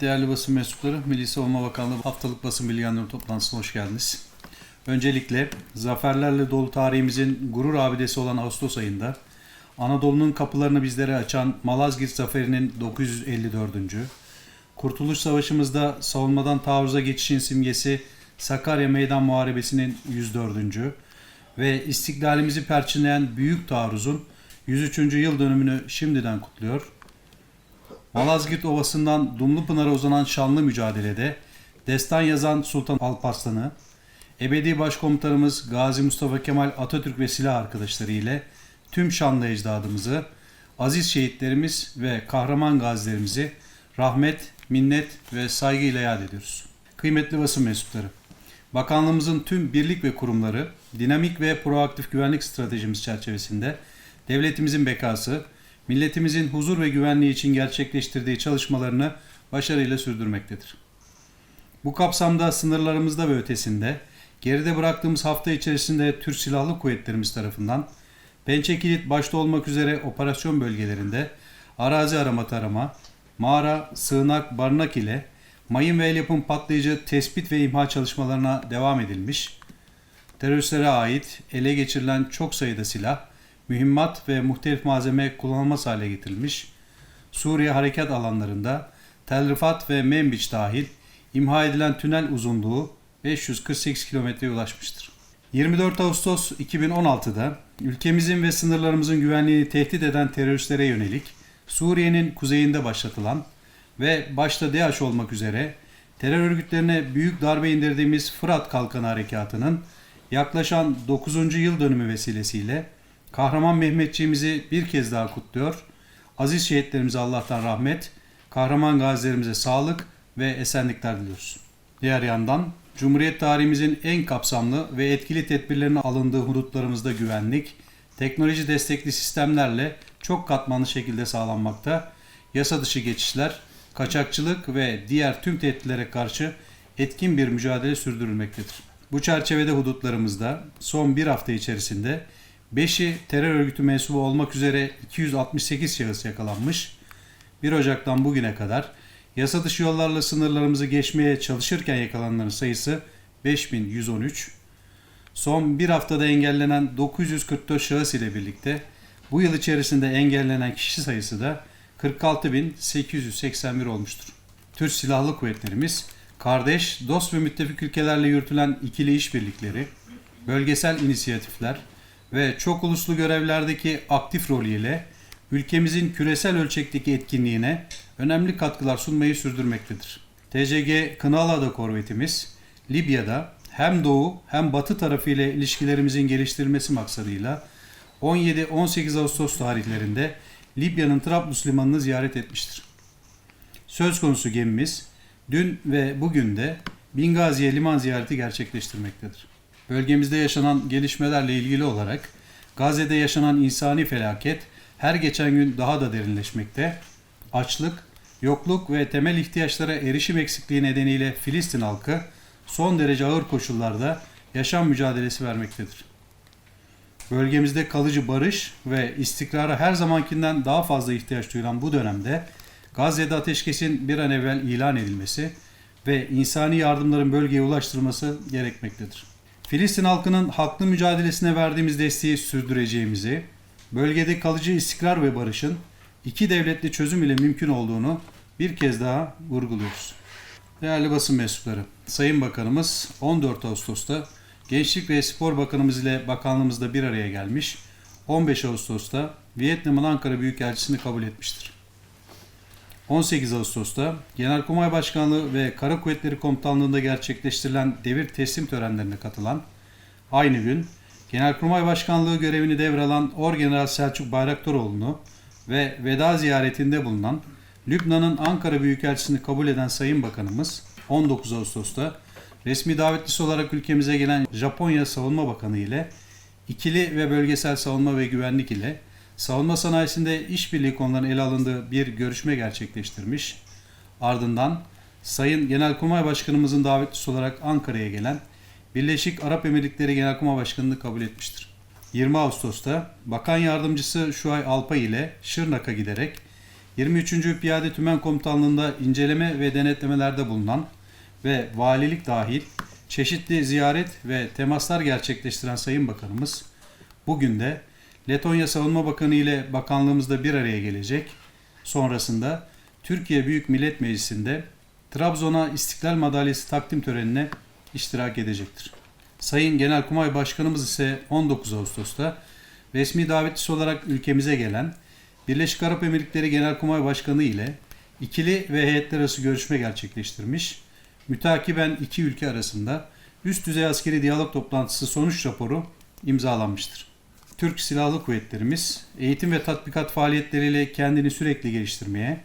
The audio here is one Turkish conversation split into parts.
Değerli basın mensupları, Milli Savunma Bakanlığı haftalık basın bilgilendirme toplantısına hoş geldiniz. Öncelikle zaferlerle dolu tarihimizin gurur abidesi olan Ağustos ayında Anadolu'nun kapılarını bizlere açan Malazgirt Zaferi'nin 954. Kurtuluş Savaşımızda savunmadan taarruza geçişin simgesi Sakarya Meydan Muharebesi'nin 104. ve istiklalimizi perçinleyen Büyük Taarruz'un 103. yıl dönümünü şimdiden kutluyor. Malazgirt Ovası'ndan Dumlupınar'a uzanan şanlı mücadelede destan yazan Sultan Alparslan'ı, ebedi başkomutanımız Gazi Mustafa Kemal Atatürk ve silah arkadaşları ile tüm şanlı ecdadımızı, aziz şehitlerimiz ve kahraman gazilerimizi rahmet, minnet ve saygıyla yad ediyoruz. Kıymetli basın mensupları, Bakanlığımızın tüm birlik ve kurumları dinamik ve proaktif güvenlik stratejimiz çerçevesinde devletimizin bekası, milletimizin huzur ve güvenliği için gerçekleştirdiği çalışmalarını başarıyla sürdürmektedir. Bu kapsamda sınırlarımızda ve ötesinde geride bıraktığımız hafta içerisinde Türk Silahlı Kuvvetlerimiz tarafından Pençe Kilit başta olmak üzere operasyon bölgelerinde arazi arama tarama, mağara, sığınak, barınak ile mayın ve el yapım patlayıcı tespit ve imha çalışmalarına devam edilmiş, teröristlere ait ele geçirilen çok sayıda silah, mühimmat ve muhtelif malzeme kullanılmaz hale getirilmiş, Suriye harekat alanlarında Tel Rifat ve Menbiç dahil imha edilen tünel uzunluğu 548 kilometreye ulaşmıştır. 24 Ağustos 2016'da ülkemizin ve sınırlarımızın güvenliğini tehdit eden teröristlere yönelik Suriye'nin kuzeyinde başlatılan ve başta DAEŞ olmak üzere terör örgütlerine büyük darbe indirdiğimiz Fırat Kalkanı Harekatı'nın yaklaşan 9. yıl dönümü vesilesiyle kahraman Mehmetçiğimizi bir kez daha kutluyor. Aziz şehitlerimize Allah'tan rahmet, kahraman gazilerimize sağlık ve esenlikler diliyoruz. Diğer yandan Cumhuriyet tarihimizin en kapsamlı ve etkili tedbirlerinin alındığı hudutlarımızda güvenlik, teknoloji destekli sistemlerle çok katmanlı şekilde sağlanmakta. Yasa dışı geçişler, kaçakçılık ve diğer tüm tehditlere karşı etkin bir mücadele sürdürülmektedir. Bu çerçevede hudutlarımızda son bir hafta içerisinde 5'i terör örgütü mensubu olmak üzere 268 şahıs yakalanmış. 1 Ocak'tan bugüne kadar yasa dışı yollarla sınırlarımızı geçmeye çalışırken yakalananların sayısı 5113. Son bir haftada engellenen 944 şahıs ile birlikte bu yıl içerisinde engellenen kişi sayısı da 46.881 olmuştur. Türk Silahlı Kuvvetlerimiz, kardeş, dost ve müttefik ülkelerle yürütülen ikili işbirlikleri, bölgesel inisiyatifler ve çok uluslu görevlerdeki aktif rolüyle ülkemizin küresel ölçekteki etkinliğine önemli katkılar sunmayı sürdürmektedir. TCG Kınalıada korvetimiz Libya'da hem doğu hem batı tarafı ile ilişkilerimizin geliştirilmesi maksadıyla 17-18 Ağustos tarihlerinde Libya'nın Trablus limanını ziyaret etmiştir. Söz konusu gemimiz dün ve bugün de Bingazi'ye liman ziyareti gerçekleştirmektedir. Bölgemizde yaşanan gelişmelerle ilgili olarak Gazze'de yaşanan insani felaket her geçen gün daha da derinleşmekte. Açlık, yokluk ve temel ihtiyaçlara erişim eksikliği nedeniyle Filistin halkı son derece ağır koşullarda yaşam mücadelesi vermektedir. Bölgemizde kalıcı barış ve istikrara her zamankinden daha fazla ihtiyaç duyulan bu dönemde Gazze'de ateşkesin bir an evvel ilan edilmesi ve insani yardımların bölgeye ulaştırılması gerekmektedir. Filistin halkının haklı mücadelesine verdiğimiz desteği sürdüreceğimizi, bölgede kalıcı istikrar ve barışın iki devletli çözüm ile mümkün olduğunu bir kez daha vurguluyoruz. Değerli basın mensupları, Sayın Bakanımız 14 Ağustos'ta Gençlik ve Spor Bakanımız ile bakanlığımızda bir araya gelmiş, 15 Ağustos'ta Vietnam'ın Ankara Büyükelçisini kabul etmiştir. 18 Ağustos'ta Genelkurmay Başkanlığı ve Kara Kuvvetleri Komutanlığı'nda gerçekleştirilen devir teslim törenlerine katılan, aynı gün Genelkurmay Başkanlığı görevini devralan Orgeneral Selçuk Bayraktaroğlu'nu ve veda ziyaretinde bulunan Lübnan'ın Ankara Büyükelçisini kabul eden Sayın Bakanımız 19 Ağustos'ta resmi davetlisi olarak ülkemize gelen Japonya Savunma Bakanı ile ikili ve bölgesel savunma ve güvenlik ile savunma sanayisinde işbirliği konularının ele alındığı bir görüşme gerçekleştirmiş. Ardından Sayın Genelkurmay Başkanımızın davetlisi olarak Ankara'ya gelen Birleşik Arap Emirlikleri Genelkurmay Başkanı'nı kabul etmiştir. 20 Ağustos'ta Bakan Yardımcısı Şuay Alpay ile Şırnak'a giderek 23. Piyade Tümen Komutanlığı'nda inceleme ve denetlemelerde bulunan ve valilik dahil çeşitli ziyaret ve temaslar gerçekleştiren Sayın Bakanımız bugün de Letonya Savunma Bakanı ile bakanlığımızda bir araya gelecek. Sonrasında Türkiye Büyük Millet Meclisi'nde Trabzon'a İstiklal Madalyası takdim törenine iştirak edecektir. Sayın Genelkurmay Başkanımız ise 19 Ağustos'ta resmi davetlisi olarak ülkemize gelen Birleşik Arap Emirlikleri Genelkurmay Başkanı ile ikili ve heyetler arası görüşme gerçekleştirmiş. Mütakiben iki ülke arasında üst düzey askeri diyalog toplantısı sonuç raporu imzalanmıştır. Türk Silahlı Kuvvetlerimiz eğitim ve tatbikat faaliyetleriyle kendini sürekli geliştirmeye,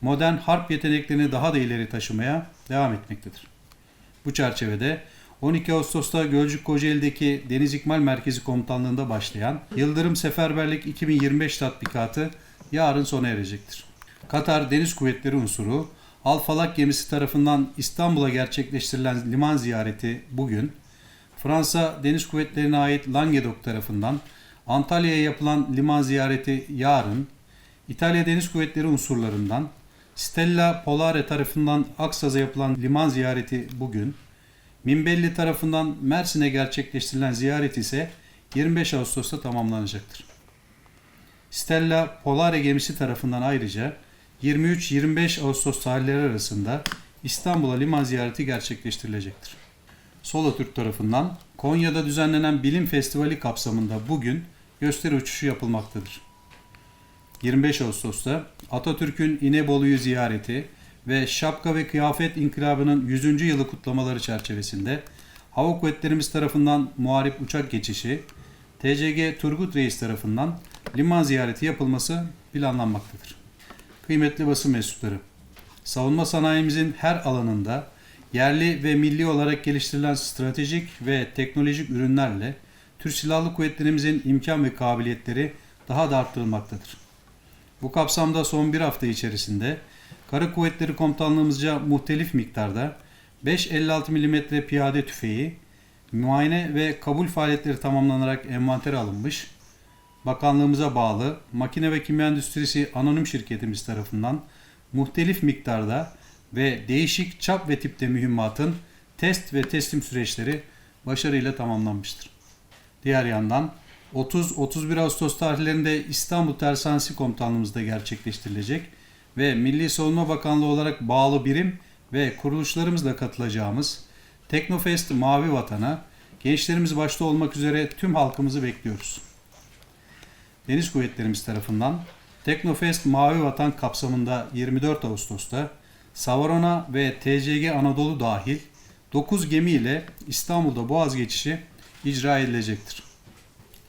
modern harp yeteneklerini daha da ileri taşımaya devam etmektedir. Bu çerçevede 12 Ağustos'ta Gölcük Kocaeli'deki Deniz İkmal Merkezi Komutanlığı'nda başlayan Yıldırım Seferberlik 2025 tatbikatı yarın sona erecektir. Katar Deniz Kuvvetleri unsuru Al Falak gemisi tarafından İstanbul'a gerçekleştirilen liman ziyareti bugün, Fransa Deniz Kuvvetleri'ne ait Languedoc tarafından Antalya'ya yapılan liman ziyareti yarın, İtalya Deniz Kuvvetleri unsurlarından Stella Polare tarafından Aksaz'a yapılan liman ziyareti bugün, Minbelli tarafından Mersin'e gerçekleştirilen ziyaret ise 25 Ağustos'ta tamamlanacaktır. Stella Polare gemisi tarafından ayrıca 23-25 Ağustos tarihleri arasında İstanbul'a liman ziyareti gerçekleştirilecektir. Solo Türk tarafından Konya'da düzenlenen bilim festivali kapsamında bugün gösteri uçuşu yapılmaktadır. 25 Ağustos'ta Atatürk'ün İnebolu'yu ziyareti ve Şapka ve Kıyafet İnkılabı'nın 100. yılı kutlamaları çerçevesinde Hava Kuvvetlerimiz tarafından muharip uçak geçişi, TCG Turgut Reis tarafından liman ziyareti yapılması planlanmaktadır. Kıymetli basın mensupları, savunma sanayimizin her alanında yerli ve milli olarak geliştirilen stratejik ve teknolojik ürünlerle Türk Silahlı Kuvvetlerimizin imkan ve kabiliyetleri daha da arttırılmaktadır. Bu kapsamda son bir hafta içerisinde Kara Kuvvetleri Komutanlığımızca muhtelif miktarda 5.56 mm piyade tüfeği, muayene ve kabul faaliyetleri tamamlanarak envantere alınmış, bakanlığımıza bağlı Makine ve Kimya Endüstrisi Anonim Şirketimiz tarafından muhtelif miktarda ve değişik çap ve tipte mühimmatın test ve teslim süreçleri başarıyla tamamlanmıştır. Diğer yandan 30-31 Ağustos tarihlerinde İstanbul Tersanesi Komutanlığımızda gerçekleştirilecek ve Milli Savunma Bakanlığı olarak bağlı birim ve kuruluşlarımızla katılacağımız Teknofest Mavi Vatan'a gençlerimiz başta olmak üzere tüm halkımızı bekliyoruz. Deniz Kuvvetlerimiz tarafından Teknofest Mavi Vatan kapsamında 24 Ağustos'ta Savarona ve TCG Anadolu dahil 9 gemi ile İstanbul'da Boğaz geçişi icra edilecektir.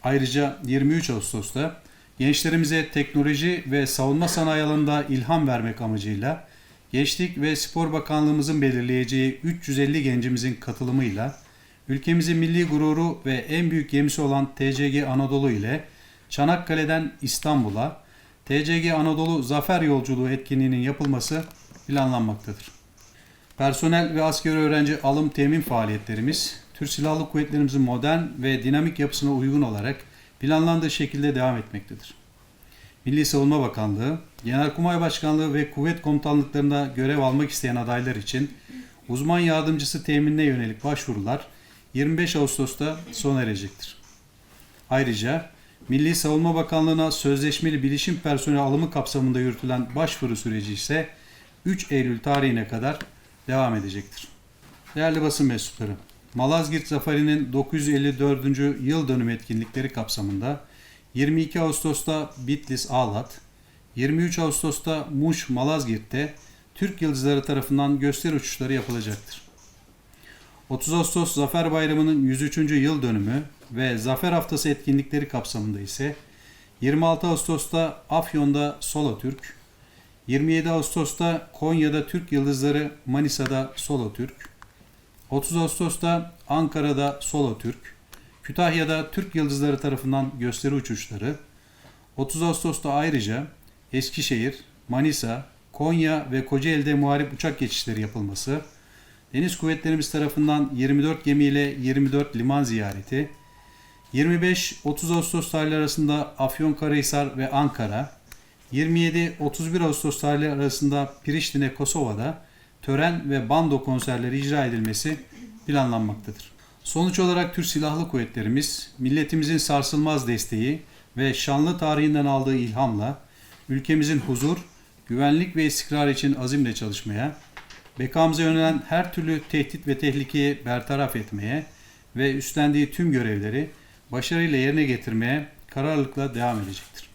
Ayrıca 23 Ağustos'ta gençlerimize teknoloji ve savunma sanayi alanında ilham vermek amacıyla Gençlik ve Spor Bakanlığımızın belirleyeceği 350 gencimizin katılımıyla ülkemizin milli gururu ve en büyük gemisi olan TCG Anadolu ile Çanakkale'den İstanbul'a TCG Anadolu Zafer Yolculuğu etkinliğinin yapılması planlanmaktadır. Personel ve askeri öğrenci alım temin faaliyetlerimiz Türk Silahlı Kuvvetlerimizin modern ve dinamik yapısına uygun olarak planlandığı şekilde devam etmektedir. Milli Savunma Bakanlığı, Genelkurmay Başkanlığı ve kuvvet komutanlıklarında görev almak isteyen adaylar için uzman yardımcısı teminine yönelik başvurular 25 Ağustos'ta sona erecektir. Ayrıca Milli Savunma Bakanlığı'na sözleşmeli bilişim personeli alımı kapsamında yürütülen başvuru süreci ise 3 Eylül tarihine kadar devam edecektir. Değerli basın mensupları, Malazgirt Zaferi'nin 954. yıl dönümü etkinlikleri kapsamında 22 Ağustos'ta Bitlis Ağlat, 23 Ağustos'ta Muş Malazgirt'te Türk Yıldızları tarafından gösteri uçuşları yapılacaktır. 30 Ağustos Zafer Bayramı'nın 103. yıl dönümü ve Zafer Haftası etkinlikleri kapsamında ise 26 Ağustos'ta Afyon'da Solo Türk, 27 Ağustos'ta Konya'da Türk Yıldızları, Manisa'da Solo Türk, 30 Ağustos'ta Ankara'da Solo Türk, Kütahya'da Türk Yıldızları tarafından gösteri uçuşları, 30 Ağustos'ta ayrıca Eskişehir, Manisa, Konya ve Kocaeli'de muharip uçak geçişleri yapılması, Deniz Kuvvetlerimiz tarafından 24 gemiyle 24 liman ziyareti, 25-30 Ağustos tarihleri arasında Afyonkarahisar ve Ankara, 27-31 Ağustos tarihleri arasında Priştine, Kosova'da tören ve bando konserleri icra edilmesi planlanmaktadır. Sonuç olarak Türk Silahlı Kuvvetlerimiz, milletimizin sarsılmaz desteği ve şanlı tarihinden aldığı ilhamla ülkemizin huzur, güvenlik ve istikrar için azimle çalışmaya, bekamıza yönelen her türlü tehdit ve tehlikeyi bertaraf etmeye ve üstlendiği tüm görevleri başarıyla yerine getirmeye kararlılıkla devam edecektir.